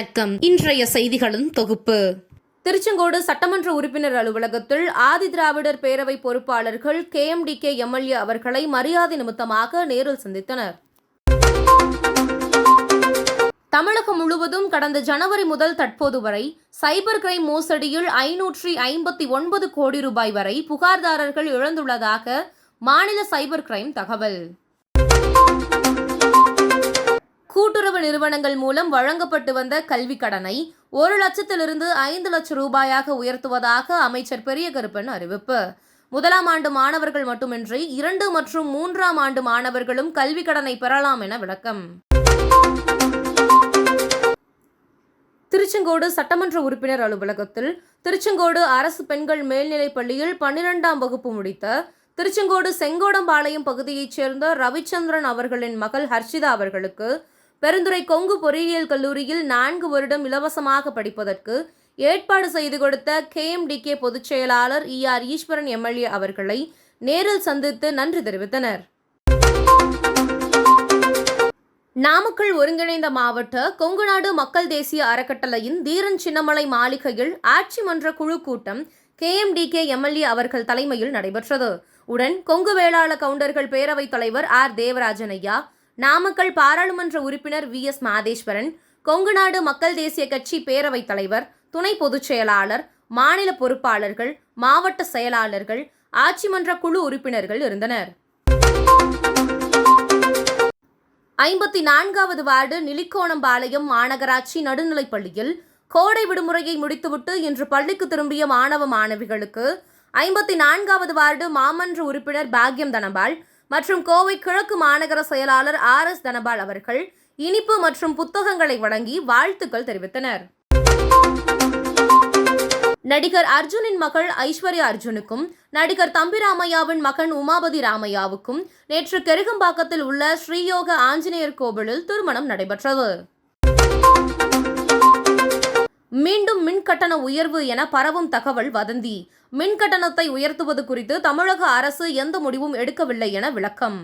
வணக்கம். இன்றைய செய்திகளின் தொகுப்பு. திருச்செங்கோடு சட்டமன்ற உறுப்பினர் அலுவலகத்தில் ஆதி திராவிடர் பேரவை பொறுப்பாளர்கள் K M D K MLA அவர்களை மரியாதை நிமித்தமாக நேரில் சந்தித்தனர். தமிழகம் முழுவதும் கடந்த ஜனவரி முதல் தற்போது வரை சைபர் கிரைம் மோசடியில் ஐநூற்றி ஐம்பத்தி ஒன்பது கோடி ரூபாய் வரை புகார்தாரர்கள் இழந்துள்ளதாக மாநில சைபர் கிரைம் தகவல். நிறுவனங்கள் மூலம் வழங்கப்பட்டு வந்த கல்விக் கடனை ஒரு லட்சத்திலிருந்து ஐந்து லட்சம் ரூபாயாக உயர்த்துவதாக அமைச்சர் பெரிய கருப்பன் அறிவிப்பு. முதலாம் ஆண்டு மாணவர்கள் மட்டுமின்றி இரண்டு மற்றும் மூன்றாம் ஆண்டு மாணவர்களும் கல்விக் கடனை பெறலாம் என விளக்கம். திருச்செங்கோடு சட்டமன்ற உறுப்பினர் அலுவலகத்தில் திருச்செங்கோடு அரசு பெண்கள் மேல்நிலைப் பள்ளியில் பன்னிரெண்டாம் வகுப்பு முடித்த திருச்செங்கோடு செங்கோடம்பாளையம் பகுதியைச் சேர்ந்த ரவிச்சந்திரன் அவர்களின் மகள் ஹர்ஷிதா அவர்களுக்கு பெருந்துறை கொங்கு பொறியியல் கல்லூரியில் நான்கு வருடம் இலவசமாக படிப்பதற்கு ஏற்பாடு செய்து கொடுத்த கேஎம்டிகே பொதுச் செயலாளர் இ ஆர் ஈஸ்வரன் எம்எல்ஏ அவர்களை நேரில் சந்தித்து நன்றி தெரிவித்தனர். நாமக்கல் ஒருங்கிணைந்த மாவட்ட கொங்குநாடு மக்கள் தேசிய அறக்கட்டளையின் தீரன் சின்னமலை மாளிகையில் ஆட்சி மன்ற குழு கூட்டம் கேஎம்டிகே எம்எல்ஏ அவர்கள் தலைமையில் நடைபெற்றது. உடன் கொங்கு வேளாள கவுண்டர்கள் பேரவைத் தலைவர் ஆர் தேவராஜன் ஐயா நாமக்கல் பாராளுமன்ற உறுப்பினர் வி. எஸ். மாதேஸ்வரன் கொங்குநாடு மக்கள் தேசிய கட்சி பேரவைத் தலைவர் துணை பொதுச் செயலாளர் மாநில பொறுப்பாளர்கள் மாவட்ட செயலாளர்கள் ஆட்சிமன்ற குழு உறுப்பினர்கள் இருந்தனர். ஐம்பத்தி நான்காவது வார்டு நிலிக்கோணம்பாளையம் மாநகராட்சி நடுநிலைப்பள்ளியில் கோடை விடுமுறையை முடித்துவிட்டு இன்று பள்ளிக்கு திரும்பிய மாணவ மாணவிகளுக்கு ஐம்பத்தி நான்காவது வார்டு மாமன்ற உறுப்பினர் பாக்யம் தனபால் மற்றும் கோவை கிழக்கு மாநகர செயலாளர் ஆர் எஸ் தனபால் அவர்கள் இனிப்பு மற்றும் புத்தகங்களை வழங்கி வாழ்த்துக்கள் தெரிவித்தனர். நடிகர் அர்ஜுனின் மகள் ஐஸ்வர்யா அர்ஜுனுக்கும் நடிகர் தம்பி ராமையாவின் மகன் உமாபதி ராமையாவுக்கும் நேற்று கெருகம்பாக்கத்தில் உள்ள ஸ்ரீயோக ஆஞ்சநேயர் கோவிலில் திருமணம் நடைபெற்றது. மீண்டும் மின் கட்டண உயர்வு என பரவும் தகவல் வதந்தி. மின் கட்டணத்தை உயர்த்துவது குறித்து தமிழக அரசு எந்த முடிவும் எடுக்கவில்லை என விளக்கம்.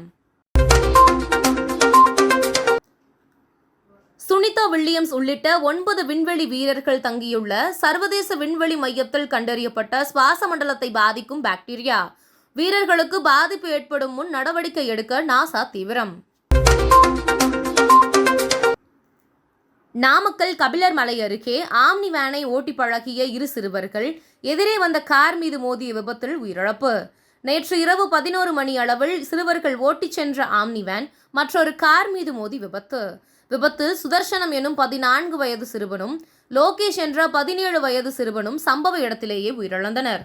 சுனிதா வில்லியம்ஸ் உள்ளிட்ட ஒன்பது விண்வெளி வீரர்கள் தங்கியுள்ள சர்வதேச விண்வெளி மையத்தில் கண்டறியப்பட்ட சுவாச மண்டலத்தை பாதிக்கும் பாக்டீரியா. வீரர்களுக்கு பாதிப்பு ஏற்படும் முன் நடவடிக்கை எடுக்க நாசா தீவிரம். நாமக்கல் கபிலர் மலை அருகே ஆம்னி வேனை ஓட்டி பழகிய இரு சிறுவர்கள் எதிரே வந்த கார் மீது மோதிய விபத்தில் உயிரிழப்பு. நேற்று இரவு பதினோரு மணி அளவில் சிறுவர்கள் ஓட்டிச் சென்ற ஆம்னி வேன் மற்றொரு கார் மீது மோதி விபத்து. விபத்து சுதர்சனம் எனும் பதினான்கு வயது சிறுவனும் லோகேஷ் என்ற பதினேழு வயது சிறுவனும் சம்பவ இடத்திலேயே உயிரிழந்தனர்.